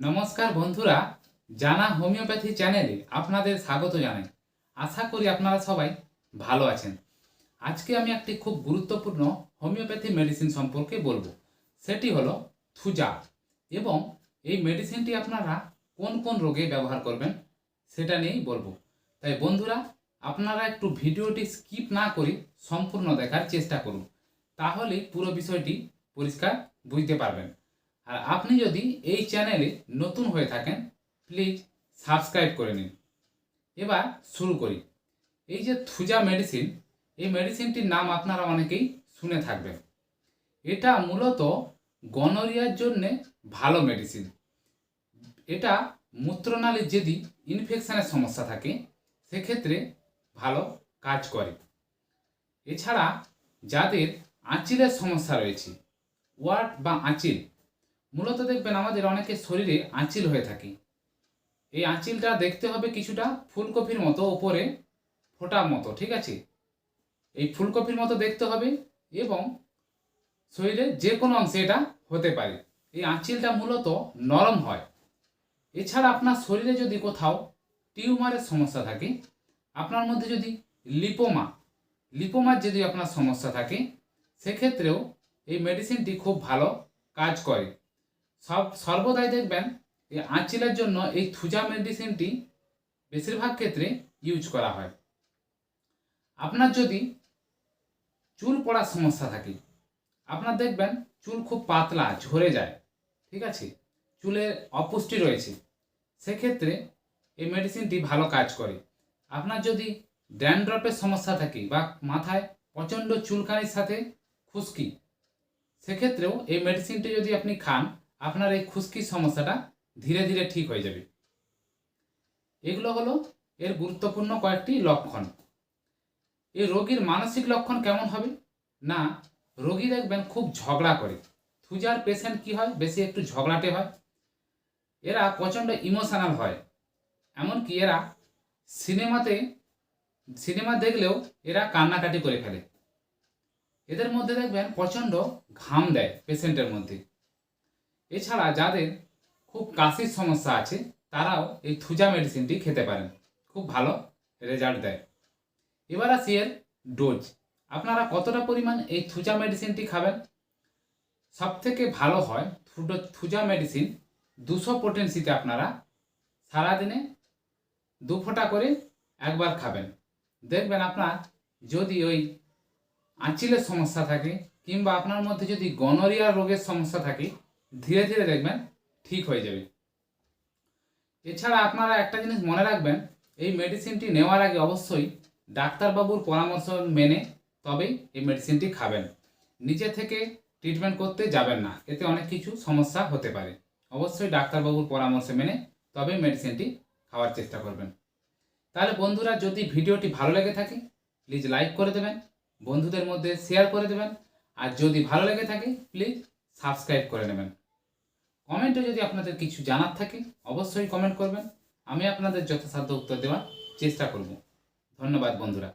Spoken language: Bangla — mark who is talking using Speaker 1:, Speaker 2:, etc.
Speaker 1: নমস্কার বন্ধুরা, জানা হোমিওপ্যাথি চ্যানেলে আপনাদের স্বাগত জানাই। আশা করি আপনারা সবাই ভালো আছেন। আজকে আমি একটি খুব গুরুত্বপূর্ণ হোমিওপ্যাথি মেডিসিন সম্পর্কে বলব। সেটি হলো থুজা এবং এই মেডিসিনটি আপনারা কোন কোন রোগে ব্যবহার করবেন সেটা নিয়েই বলব। তাই বন্ধুরা, আপনারা একটু ভিডিওটি স্কিপ না করে সম্পূর্ণ দেখার চেষ্টা করুন, তাহলে পুরো বিষয়টি পরিষ্কার বুঝতে পারবেন। আর আপনি যদি এই চ্যানেলে নতুন হয়ে থাকেন প্লিজ সাবস্ক্রাইব করে নিন। এবার শুরু করি। এই যে থুজা মেডিসিন এই মেডিসিনটির নাম আপনারা অনেকেই শুনে থাকবেন। এটা মূলত গনোরিয়ার জন্য ভালো মেডিসিন এটা মূত্রনালীর যদি ইনফেকশানের সমস্যা থাকে, সেক্ষেত্রে ভালো কাজ করে। এছাড়া যাদের আঁচিলের সমস্যা রয়েছে ওয়ার্ড বা আঁচিল মূলত দেখবেন আমাদের অনেকের শরীরে আঁচিল হয়ে থাকে। এই আঁচিলটা দেখতে হবে কিছুটা ফুলকপির মতো ওপরে ফোটার মতো, ঠিক আছে? এই ফুলকপির মতো দেখতে হবে এবং শরীরের যে কোনো অংশে এটা হতে পারে। এই আঁচিলটা মূলত নরম হয়। এছাড়া আপনার শরীরে যদি কোথাও টিউমারের সমস্যা থাকে, আপনার মধ্যে যদি লিপোমা, লিপোমার যদি আপনার সমস্যা থাকে, সেক্ষেত্রেও এই মেডিসিনটি খুব ভালো কাজ করে। সব, সর্বদাই দেখবেন এই আঁচিলের জন্য এই থুজা মেডিসিনটি বেশিরভাগ ক্ষেত্রে ইউজ করা হয়। আপনার যদি চুল পড়ার সমস্যা থাকে, আপনার দেখবেন চুল খুব পাতলা, ঝরে যায়, ঠিক আছে? চুলের অপুষ্টি রয়েছে, সেক্ষেত্রে এই মেডিসিনটি ভালো কাজ করে। আপনার যদি ড্যান্ড্রপের সমস্যা থাকে বা মাথায় প্রচণ্ড চুলকানির সাথে খুশকি, সেক্ষেত্রেও এই মেডিসিনটি যদি আপনি খান আপনার এই খুশকির সমস্যাটা ধীরে ধীরে ঠিক হয়ে যাবে। এগুলো হলো এর গুরুত্বপূর্ণ কয়েকটি লক্ষণ। এই রোগীর মানসিক লক্ষণ কেমন হবে? না, রোগী দেখবেন খুব ঝগড়া করে। থুজার পেশেন্ট কি হয়? বেশি একটু ঝগড়াটে হয়। এরা প্রচণ্ড ইমোশনাল হয়। এমনকি এরা সিনেমাতে, সিনেমা দেখলেও এরা কান্নাকাটি করে ফেলে। এদের মধ্যে দেখবেন প্রচণ্ড ঘাম দেয় পেশেন্টের মধ্যে। এছাড়া যাদের খুব কাশির সমস্যা আছে, তারাও এই থুজা মেডিসিনটি খেতে পারেন। খুব ভালো রেজাল্ট দেয়। এবার আসি এর ডোজ আপনারা কতটা পরিমাণ এই থুজা মেডিসিনটি খাবেন? সব থেকে ভালো হয় থুজা মেডিসিন দুশো পোটেন্সিতে আপনারা সারাদিনে দু ফোঁটা করে একবার খাবেন। দেখবেন আপনার যদি ওই আঁচিলের সমস্যা থাকে, কিংবা আপনার মধ্যে যদি গনোরিয়া রোগের সমস্যা থাকে ধীরে ধীরে দেখবেন ঠিক হয়ে যাবে। এছাড়া আপনারা একটা জিনিস মনে রাখবেন, এই মেডিসিনটি নেওয়ার আগে অবশ্যই ডাক্তারবাবুর পরামর্শ মেনে তবেই এই মেডিসিনটি খাবেন। নিজে থেকে ট্রিটমেন্ট করতে যাবেন না, এতে অনেক কিছু সমস্যা হতে পারে। অবশ্যই ডাক্তারবাবুর পরামর্শ মেনে তবেই মেডিসিনটি খাওয়ার চেষ্টা করবেন। তাহলে বন্ধুরা, যদি ভিডিওটি ভালো লেগে থাকে প্লিজ লাইক করে দেবেন, বন্ধুদের মধ্যে শেয়ার করে দেবেন, আর যদি ভালো লেগে থাকে প্লিজ সাবস্ক্রাইব করে নেবেন। কমেন্টে যদি আপনাদের কিছু জানার থাকে, অবশ্যই কমেন্ট করবেন। আমি আপনাদের যথাসাধ্য উত্তর দেওয়ার চেষ্টা করব। ধন্যবাদ বন্ধুরা।